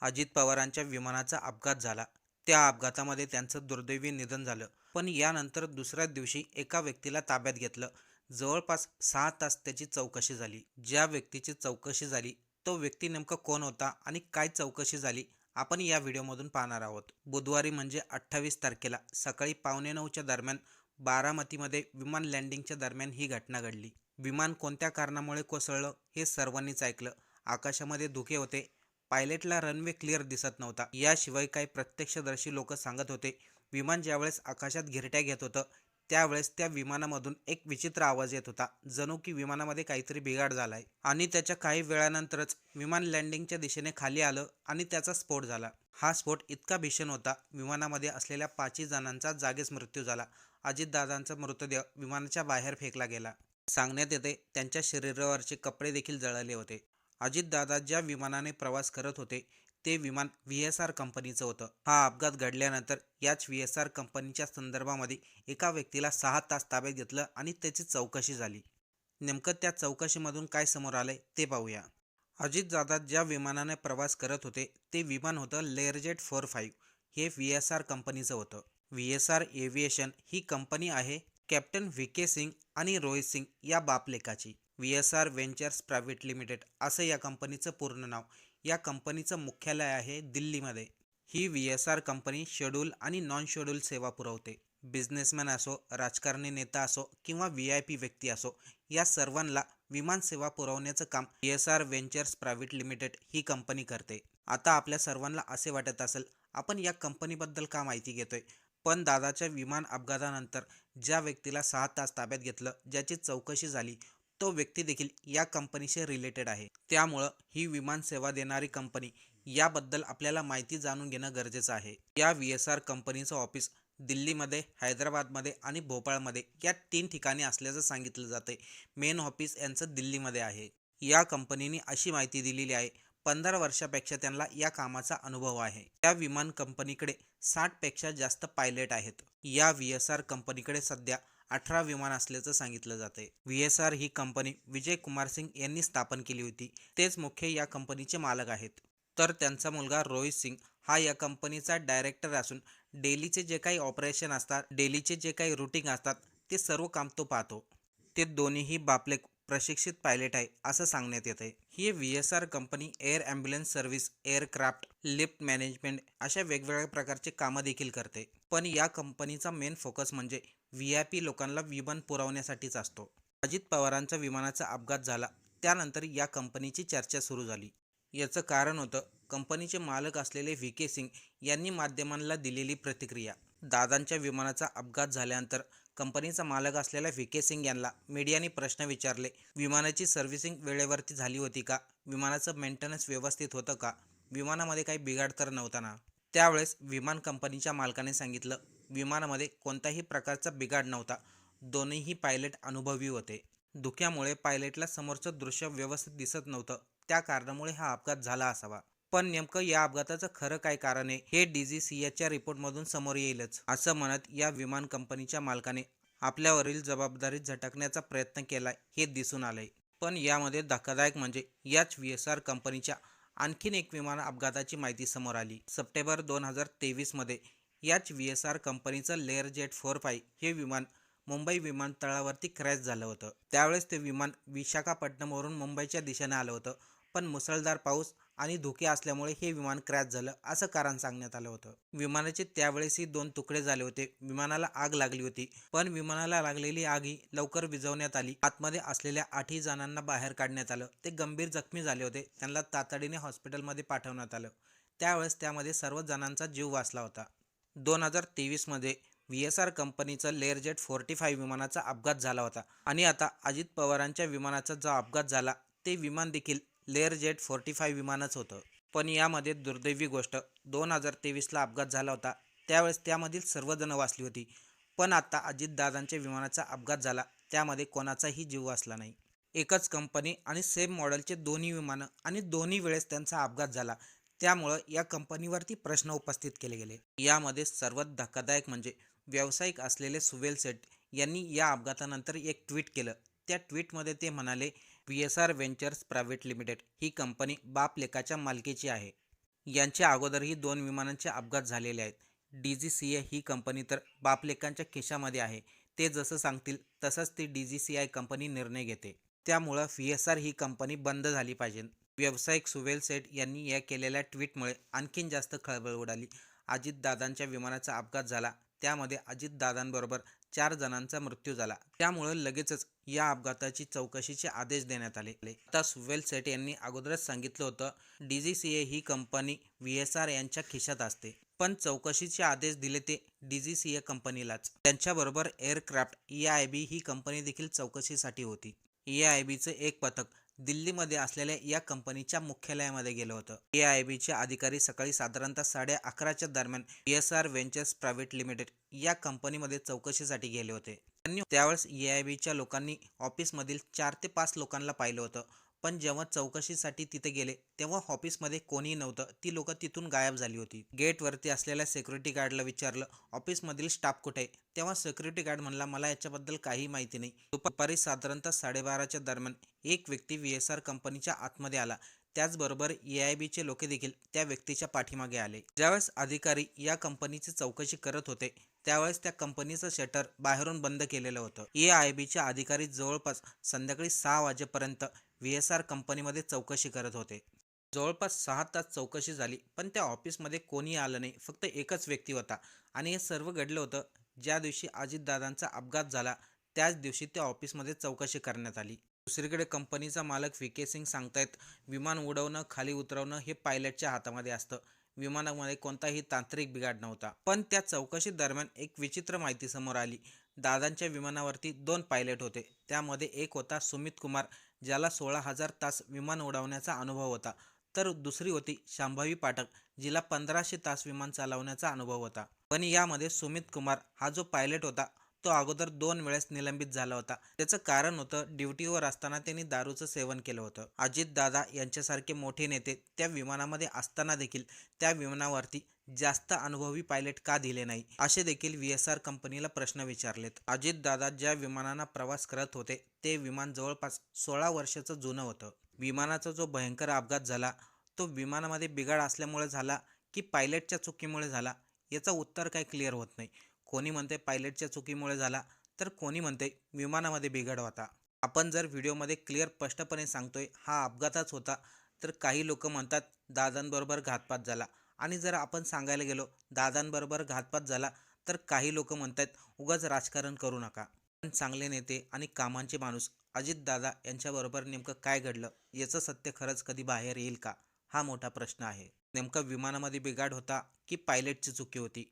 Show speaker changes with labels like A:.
A: अजित पवारांच्या विमानाचा अपघात झाला. त्या अपघातामध्ये त्यांचं दुर्दैवी निधन झालं. पण यानंतर दुसऱ्याच दिवशी एका व्यक्तीला ताब्यात घेतलं. जवळपास सहा तास त्याची चौकशी झाली. ज्या व्यक्तीची चौकशी झाली तो व्यक्ती नेमका कोण होता आणि काय चौकशी झाली आपण या व्हिडिओमधून पाहणार आहोत. बुधवारी म्हणजे अठ्ठावीस तारखेला सकाळी पावणे नऊच्या दरम्यान बारामतीमध्ये विमान लँडिंगच्या दरम्यान ही घटना घडली. विमान कोणत्या कारणामुळे कोसळलं हे सर्वांनीच ऐकलं. आकाशामध्ये धुके होते पायलटला रनवे क्लिअर दिसत नव्हता. याशिवाय काही प्रत्यक्षदर्शी लोक सांगत होते विमान ज्यावेळेस आकाशात घिरट्या घेत होतं त्यावेळेस त्या विमानामधून एक विचित्र आवाज येत होता जणू की विमानामध्ये काहीतरी बिघाड झालाय. आणि त्याच्या काही वेळानंतरच विमान लँडिंगच्या दिशेने खाली आलं आणि त्याचा स्फोट झाला. हा स्फोट इतका भीषण होता विमानामध्ये असलेल्या पाचही जणांचा जागीच मृत्यू झाला. अजितदादांचा मृतदेह विमानाच्या बाहेर फेकला गेला. सांगण्यात येते त्यांच्या शरीरावरचे कपडे देखील जळाले होते. अजितदादा ज्या विमानाने प्रवास करत होते ते विमान व्ही एस आर कंपनीचं होतं. हा अपघात घडल्यानंतर याच व्ही एस आर कंपनीच्या संदर्भामध्ये एका व्यक्तीला सहा तास ताब्यात घेतलं आणि त्याची चौकशी झाली. नेमकं त्या चौकशीमधून काय समोर आलंय ते पाहूया. अजितदादा ज्या विमानाने प्रवास करत होते ते विमान होतं लेअरजेट फोर फाईव्ह. हे व्ही एस आर कंपनीचं होतं. व्ही एस आर एव्हिएशन ही कंपनी आहे कॅप्टन व्ही के सिंग आणि रोहित सिंग या बापलेकाची. V S R ventures private limited असं या कंपनीचं पूर्ण नाव. या कंपनीचं मुख्यालय आहे दिल्लीमध्ये. ही V S R company schedule आणि नॉन शेड्यूल सेवा पुरवते. बिझनेसमॅन असो राजकारणी नेता असो किंवा व्ही आय पी व्यक्ती असो या सर्वांना विमान सेवा पुरवण्याचं काम V S R ventures private limited ही कंपनी करते. आता आपल्या सर्वांना असे वाटत असेल आपण या कंपनीबद्दल का माहिती घेतोय? पण दादाच्या विमान अपघातानंतर ज्या व्यक्तीला सहा तास ताब्यात घेतलं ज्याची चौकशी झाली तो व्यक्ती देखील या कंपनीशी रिलेटेड आहे. त्यामुळं ही विमान सेवा देणारी कंपनी याबद्दल आपल्याला माहिती जाणून घेणं गरजेचं आहे. या व्ही एस आर कंपनीचं ऑफिस दिल्लीमध्ये हैदराबादमध्ये आणि भोपाळमध्ये या तीन ठिकाणी असल्याचं सांगितलं जाते मेन ऑफिस यांचं दिल्लीमध्ये आहे. या कंपनीने अशी माहिती दिलेली आहे पंधरा वर्षापेक्षा त्यांना या कामाचा अनुभव आहे. या विमान कंपनीकडे साठपेक्षा जास्त पायलट आहेत. या व्ही एस आर कंपनीकडे सध्या अठरा विमान असल्याचं सांगितलं जाते व्ही एस आर ही कंपनी विजय कुमार सिंग यांनी स्थापन केली होती. तेच मुख्य या कंपनीचे मालक आहेत. तर त्यांचा मुलगा रोहित सिंग हा या कंपनीचा डायरेक्टर असून डेलीचे जे काही ऑपरेशन असतात डेलीचे जे काही रुटीन असतात ते सर्व काम तो पाहतो. ते दोन्हीही बापले प्रशिक्षित पायलट आहे असं सांगण्यात येत आहे ही V S R company air ambulance service aircraft lift management अशा वेगवेगळ्या प्रकारचे कामं देखील करते. पण या कंपनीचा मेन फोकस म्हणजे व्ही आय पी लोकांना विमान पुरवण्यासाठीच असतो. अजित पवारांचा विमानाचा अपघात झाला. त्यानंतर या कंपनीची चर्चा सुरू झाली. याचं कारण होतं कंपनीचे मालक असलेले व्ही के सिंग यांनी माध्यमांना दिलेली प्रतिक्रिया. दादांच्या विमानाचा अपघात झाल्यानंतर कंपनीचा मालक असलेल्या व्ही के सिंग यांना मीडियाने प्रश्न विचारले विमानाची सर्व्हिसिंग वेळेवरती झाली होती का? विमानाचं मेंटेनन्स व्यवस्थित होतं का? विमानामध्ये काही बिघाड तर नव्हता ना? त्यावेळेस विमान कंपनीच्या मालकाने सांगितलं विमानामध्ये कोणत्याही प्रकारचा बिघाड नव्हता. दोन्हीही पायलट अनुभवी होते. धुक्यामुळे पायलटला समोरचं दृश्य व्यवस्थित दिसत नव्हतं. त्या कारणामुळे हा अपघात झाला असावा. पण नेमकं या अपघाताचं खरं काय कारण आहे हे डी जी सी एचच्या रिपोर्टमधून समोर येईलच असं म्हणत या विमान कंपनीच्या मालकाने आपल्यावरील जबाबदारी झटकण्याचा प्रयत्न केलाय हे दिसून आलंय. पण यामध्ये धक्कादायक म्हणजे याच व्ही एस आर कंपनीच्या आणखीन एक विमान अपघाताची माहिती समोर आली. सप्टेंबर दोन हजार तेवीसमध्ये याच व्ही एस आर कंपनीचं लेअर जेट फोर फाय हे विमान मुंबई विमानतळावरती क्रॅश झालं होतं. त्यावेळेस ते विमान विशाखापट्टणमवरून मुंबईच्या दिशेने आलं होतं पण मुसळधार पाऊस आणि धुके असल्यामुळे हे विमान क्रॅश झालं असं कारण सांगण्यात आलं होतं. विमानाचे त्यावेळेसही दोन तुकडे झाले होते. विमानाला आग लागली होती. पण विमानाला लागलेली आग ही लवकर विझवण्यात आली. आतमध्ये असलेल्या आठही जणांना बाहेर काढण्यात आलं. ते गंभीर जखमी झाले होते. त्यांना तातडीने हॉस्पिटलमध्ये पाठवण्यात आलं. त्यावेळेस त्यामध्ये सर्व जणांचा जीव वाचला होता. दोन हजार तेवीसमध्ये व्ही एस आर कंपनीचं लेअरजेट फोर्टी फाईव्ह विमानाचा अपघात झाला होता. आणि आता अजित पवारांच्या विमानाचा जो अपघात झाला ते विमान देखील लेअर जेट फोर्टी फाय विमानच होतं. पण यामध्ये दुर्दैवी गोष्ट दोन हजार तेवीसला अपघात झाला होता. त्यावेळेस त्यामधील सर्वजणं वाचली होती. पण आता अजितदादांच्या विमानाचा अपघात झाला. त्यामध्ये कोणाचाही जीव वाचला नाही. एकच कंपनी आणि सेम मॉडेलचे दोन्ही विमानं आणि दोन्ही वेळेस त्यांचा अपघात झाला. त्यामुळं या कंपनीवरती प्रश्न उपस्थित केले गेले. यामध्ये सर्वात धक्कादायक म्हणजे व्यावसायिक असलेले सुवेल सेठ यांनी या अपघातानंतर एक ट्विट केलं. त्या ट्विटमध्ये ते म्हणाले V S R ventures private limited ही कंपनी बाप लेकाच्या मालकीची आहे. यांच्या अगोदरही दोन विमानांचे अपघात झालेले आहेत. डी जी सी ए ही कंपनी तर बापलेकांच्या खिशामध्ये आहे. ते जसं सांगतील तसंच ती D G C I company निर्णय घेते. त्यामुळं व्ही एस आर ही कंपनी बंद झाली पाहिजे. व्यावसायिक सुवेल सेठ यांनी या केलेल्या ट्विटमुळे आणखीन जास्त खळबळ उडाली. अजितदादांच्या विमानाचा अपघात झाला. त्यामध्ये अजितदादांबरोबर चार जणांचा मृत्यू झाला. त्यामुळे लगेचच या अपघाताची चौकशीचे आदेश देण्यात आले. आता सुवेल सेठ यांनी अगोदरच सांगितलं होतं डी जी सी ए ही कंपनी व्ही एस आर यांच्या खिशात असते. पण चौकशीचे आदेश दिले ते डी जी सी ए कंपनीलाच. त्यांच्याबरोबर एअरक्राफ्ट ई आय बी ही कंपनी देखील चौकशीसाठी होती. ए आय बीचं एक पथक दिल्लीमध्ये असलेल्या या कंपनीच्या मुख्यालयामध्ये गेलं होतं. ए आय बीचे अधिकारी सकाळी साधारणतः साडे अकराच्या दरम्यान S R ventures private limited या कंपनीमध्ये चौकशीसाठी गेले होते. त्यांनी त्यावेळेस ए आय बीच्या लोकांनी ऑफिसमधील चार ते पाच लोकांना पाहिलं होतं. पण जेव्हा चौकशीसाठी तिथे गेले तेव्हा ऑफिसमध्ये कोणीही नव्हतं. ती लोक तिथून गायब झाली होती. गेटवरती असलेल्या सिक्युरिटी गार्डला विचारलं ऑफिसमधील स्टाफ कुठे आहे? तेव्हा सिक्युरिटी गार्ड म्हणला मला याच्याबद्दल काही माहिती नाही. दुपारी साधारणतः साडेबाराच्या दरम्यान एक व्यक्ती व्ही एस आर कंपनीच्या आतमध्ये आला. त्याचबरोबर ए आय बीचे लोक देखील त्या व्यक्तीच्या पाठीमागे आले. ज्यावेळेस अधिकारी या कंपनीची चौकशी करत होते त्यावेळेस त्या कंपनीचं शटर बाहेरून बंद केलेलं होतं. ए आय बीचे अधिकारी जवळपास संध्याकाळी सहा वाजेपर्यंत व्ही एस आर कंपनीमध्ये चौकशी करत होते. जवळपास सहा तास चौकशी झाली पण त्या ऑफिसमध्ये कोणी आलं नाही फक्त एकच व्यक्ती होता. आणि हे सर्व घडलं होतं ज्या दिवशी अजितदादांचा अपघात झाला त्याच दिवशी त्या ऑफिसमध्ये चौकशी करण्यात आली. दुसरीकडे कंपनीचा मालक व्ही के सिंग सांगतायत विमान उडवणं खाली उतरवणं हे पायलटच्या हातामध्ये असतं. विमानामध्ये कोणताही तांत्रिक बिघाड नव्हता. पण त्या चौकशी दरम्यान एक विचित्र माहिती समोर आली. दादांच्या विमानावरती दोन पायलट होते. त्यामध्ये एक होता सुमित कुमार ज्याला सोळा हजार तास विमान उडवण्याचा अनुभव होता. तर दुसरी होती शांभवी पाठक जिला पंधराशे तास विमान चालवण्याचा अनुभव होता. पण यामध्ये सुमित कुमार हा जो पायलट होता तो अगोदर दोन वेळेस निलंबित झाला होता. त्याचं कारण होतं ड्युटीवर असताना त्यांनी दारूचं सेवन केलं होतं. अजित दादा यांच्यासारखे मोठे नेते त्या विमानामध्ये असताना देखील त्या विमानावरती जास्त अनुभवी पायलट का दिले नाही? असे देखील व्ही एस आर कंपनीला प्रश्न विचारलेत. अजित दादा ज्या विमानांना प्रवास करत होते ते विमान जवळपास सोळा वर्षाचं जुनं होतं. विमानाचा जो भयंकर अपघात झाला तो विमानामध्ये बिघाड असल्यामुळे झाला की पायलटच्या चुकीमुळे झाला याचं उत्तर काही क्लिअर होत नाही. कोणी म्हणते पायलटच्या चुकीमुळे झाला तर कोणी म्हणते विमानामध्ये बिघाड होता. आपण जर व्हिडिओमध्ये क्लिअर स्पष्टपणे सांगतोय हा अपघातच होता तर काही लोक म्हणतात दादांबरोबर घातपात झाला. आणि जर आपण सांगायला गेलो दादांबरोबर घातपात झाला तर काही लोक म्हणतात उगाच राजकारण करू नका. पण चांगले नेते आणि कामांचे माणूस अजितदादा यांच्याबरोबर नेमकं काय घडलं याचं सत्य खरंच कधी बाहेर येईल का हा मोठा प्रश्न आहे. नेमकं विमानामध्ये बिघाड होता की पायलटची चुकी होती?